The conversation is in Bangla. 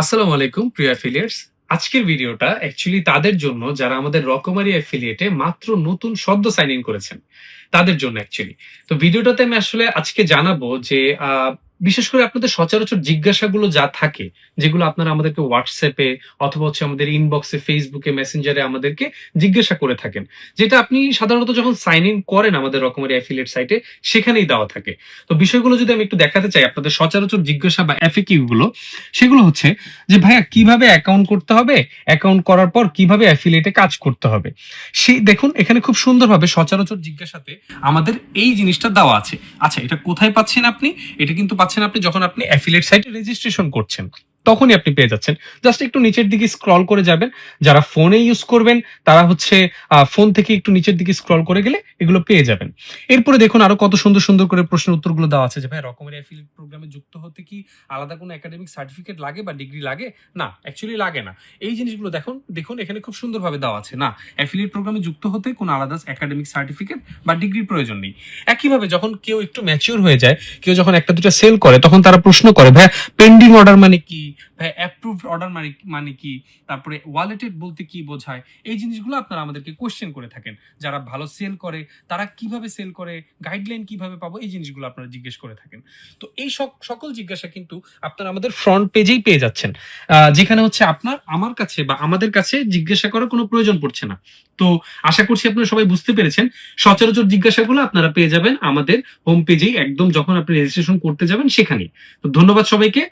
আসসালামু আলাইকুম, প্রিয় অ্যাফিলিয়েটস আজকের ভিডিওটা অ্যাকচুয়ালি তাদের জন্য, যারা আমাদের রকমারি অ্যাফিলিয়েটে মাত্র নতুন সদ্য সাইন ইন করেছেন, তাদের জন্য অ্যাকচুয়ালি তো ভিডিওটাতে আমি আসলে আজকে জানাব যে বিশেষ করে আপনাদের সচরাচর জিজ্ঞাসাগুলো যা থাকে, যেগুলো আপনারা আমাদেরকে হোয়াটসঅ্যাপে অথবা হচ্ছে আমাদের ইনবক্সে ফেসবুকে মেসেঞ্জারে আমাদেরকে জিজ্ঞাসা করে থাকেন। যেটা আপনি সাধারণত যখন সাইন ইন করেন আমাদের রকমারি অ্যাফিলিয়েট সাইটে সেখানেই দেওয়া থাকে। তো বিষয়গুলো যদি আমি একটু দেখাতে চাই, আপনাদের সচরাচর জিজ্ঞাসা বা এফিকিউ গুলো, সেগুলো হচ্ছে যে, ভাইয়া, কীভাবে অ্যাকাউন্ট করতে হবে? অ্যাকাউন্ট করার পর কীভাবে অ্যাফিলিয়েটে কাজ করতে হবে? সেই দেখুন, এখানে খুব সুন্দরভাবে সচরাচর জিজ্ঞাসাতে আমাদের এই জিনিসটা দেওয়া আছে। আচ্ছা এটা কোথায় পাচ্ছেন আপনি? এটা কিন্তু পাচ্ছেন আপনি যখন আপনি অ্যাফিলেট সাইটে রেজিস্ট্রেশন করছেন। তখনই আপনি পেয়ে যাচ্ছেন। জাস্ট একটু নিচের দিকে স্ক্রল করে যাবেন। যারা ফোনে ইউজ করবেন, তারা হচ্ছে ফোন থেকে একটু নিচের দিকে স্ক্রল করে গেলে এগুলো পেয়ে যাবেন। এরপরে দেখুন আরও কত সুন্দর সুন্দর করে প্রশ্নের উত্তরগুলো দেওয়া আছে যে, ভাই, রকমের অ্যাফিলিয়েট প্রোগ্রামে যুক্ত হতে কি আলাদা কোনো একাডেমিক সার্টিফিকেট লাগে বা ডিগ্রি লাগে? না অ্যাকচুয়ালি লাগে না। এই জিনিসগুলো দেখুন দেখুন এখানে খুব সুন্দরভাবে দেওয়া আছে। না অ্যাফিলিয়েট প্রোগ্রামে যুক্ত হতে কোনো আলাদা একাডেমিক সার্টিফিকেট বা ডিগ্রির প্রয়োজন নেই। একইভাবে যখন কেউ একটু ম্যাচিওর হয়ে যায়, কেউ যখন একটা দুটো সেল করে, তখন তারা প্রশ্ন করে ভাই পেন্ডিং অর্ডার মানে কি? ভাই অ্যাপ্রুভড অর্ডার মানে মানে কি? তারপরে ওয়ালেটেড বলতে কি বোঝায়? এই জিনিসগুলো আপনারা আমাদেরকে কোশ্চেন করে থাকেন। যারা ভালো সেল করে, তারা কীভাবে সেল করে গাইডলাইন কীভাবে পাবো, এই জিনিসগুলো আপনারা জিজ্ঞেস করে থাকেন। তো এই সকল জিজ্ঞাসা কিন্তু আপনারা আমাদের ফ্রন্ট পেজেই পেয়ে যাচ্ছেন। যেখানে হচ্ছে আপনার, আমার কাছে বা আমাদের কাছে জিজ্ঞাসা করার কোনো প্রয়োজন পড়ছে না। তো আশা করছি আপনারা সবাই বুঝতে পেরেছেন। সচরাচর জিজ্ঞাসাগুলো আপনারা পেয়ে যাবেন আমাদের হোম পেজেই একদম যখন আপনি রেজিস্ট্রেশন করতে যাবেন সেখানেই। তো ধন্যবাদ সবাইকে।